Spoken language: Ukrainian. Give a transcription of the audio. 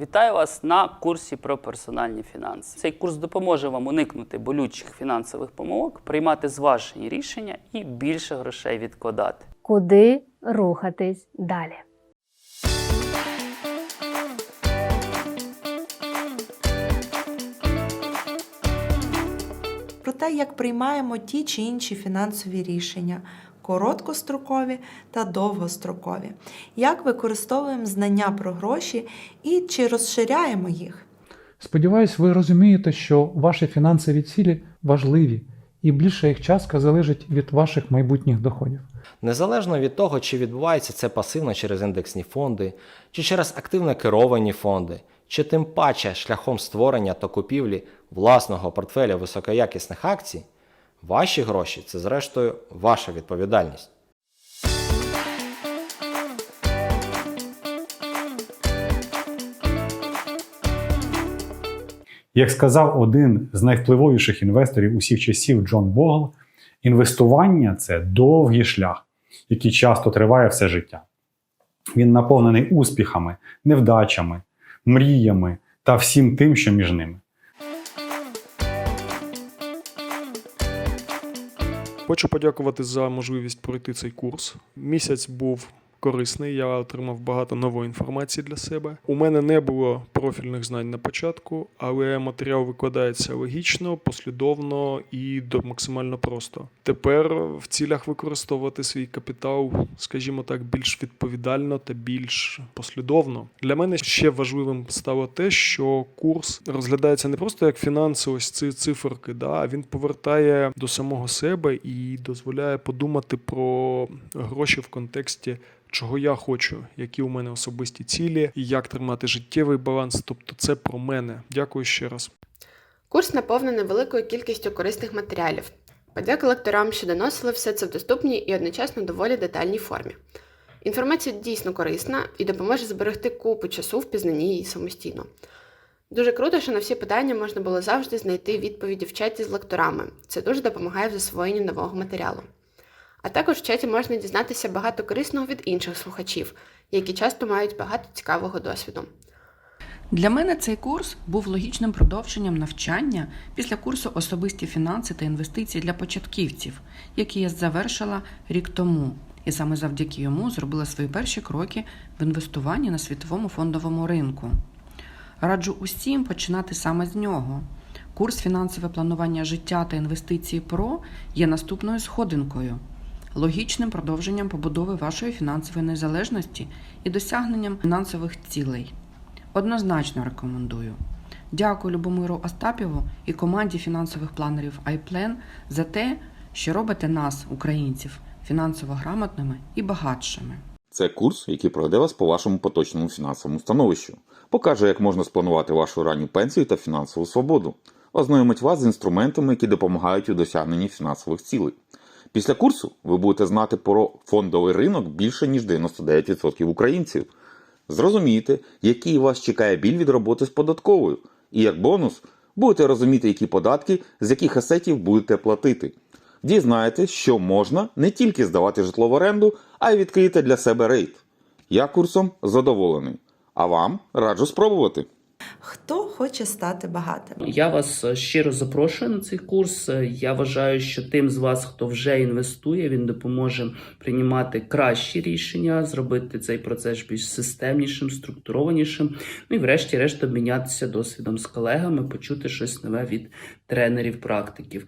Вітаю вас на курсі про персональні фінанси. Цей курс допоможе вам уникнути болючих фінансових помилок, приймати зважені рішення і більше грошей відкладати. Куди рухатись далі? Те, як приймаємо ті чи інші фінансові рішення, короткострокові та довгострокові, як використовуємо знання про гроші і чи розширяємо їх. Сподіваюсь, ви розумієте, що ваші фінансові цілі важливі, і більша їх частка залежить від ваших майбутніх доходів. Незалежно від того, чи відбувається це пасивно через індексні фонди, чи через активно керовані фонди, чи тим паче шляхом створення та купівлі власного портфеля високоякісних акцій, ваші гроші це зрештою ваша відповідальність. Як сказав один з найвпливовіших інвесторів усіх часів Джон Богл, інвестування це довгий шлях, який часто триває все життя. Він наповнений успіхами, невдачами, мріями та всім тим, що між ними. Хочу подякувати за можливість пройти цей курс. Місяць був корисний, я отримав багато нової інформації для себе. У мене не було профільних знань на початку, але матеріал викладається логічно, послідовно і до максимально просто. Тепер в цілях використовувати свій капітал, скажімо так, більш відповідально та більш послідовно. Для мене ще важливим стало те, що курс розглядається не просто як фінанси, ці циферки, да, а він повертає до самого себе і дозволяє подумати про гроші в контексті. Чого я хочу, які у мене особисті цілі, і як тримати життєвий баланс. Тобто, це про мене. Дякую ще раз. Курс наповнений великою кількістю корисних матеріалів. Подяка лекторам, що доносили все це в доступній і одночасно доволі детальній формі. Інформація дійсно корисна і допоможе зберегти купу часу в пізнанні її самостійно. Дуже круто, що на всі питання можна було завжди знайти відповіді в чаті з лекторами. Це дуже допомагає в засвоєнні нового матеріалу. А також в чаті можна дізнатися багато корисного від інших слухачів, які часто мають багато цікавого досвіду. Для мене цей курс був логічним продовженням навчання після курсу особисті фінанси та інвестиції для початківців, який я завершила рік тому, і саме завдяки йому зробила свої перші кроки в інвестуванні на світовому фондовому ринку. Раджу усім починати саме з нього. Курс фінансове планування життя та інвестиції ПРО є наступною сходинкою, логічним продовженням побудови вашої фінансової незалежності і досягненням фінансових цілей. Однозначно рекомендую. Дякую Любомиру Остапєву і команді фінансових планерів iPlan за те, що робите нас, українців, фінансово грамотними і багатшими. Це курс, який проведе вас по вашому поточному фінансовому становищу, покаже, як можна спланувати вашу ранню пенсію та фінансову свободу, ознайомить вас з інструментами, які допомагають у досягненні фінансових цілей. Після курсу ви будете знати про фондовий ринок більше ніж 99% українців. Зрозумієте, який вас чекає біль від роботи з податковою, і як бонус будете розуміти, які податки з яких асетів будете платити. Дізнаєтесь, що можна не тільки здавати житло в оренду, а й відкрити для себе рейд. Я курсом задоволений, а вам раджу спробувати. Хто хоче стати багатим? Я вас е, щиро запрошую на цей курс. Е, Я вважаю, що тим з вас, хто вже інвестує, він допоможе приймати кращі рішення, зробити цей процес більш системнішим, структурованішим. Ну і врешті-решт обмінятися досвідом з колегами, почути щось нове від тренерів-практиків.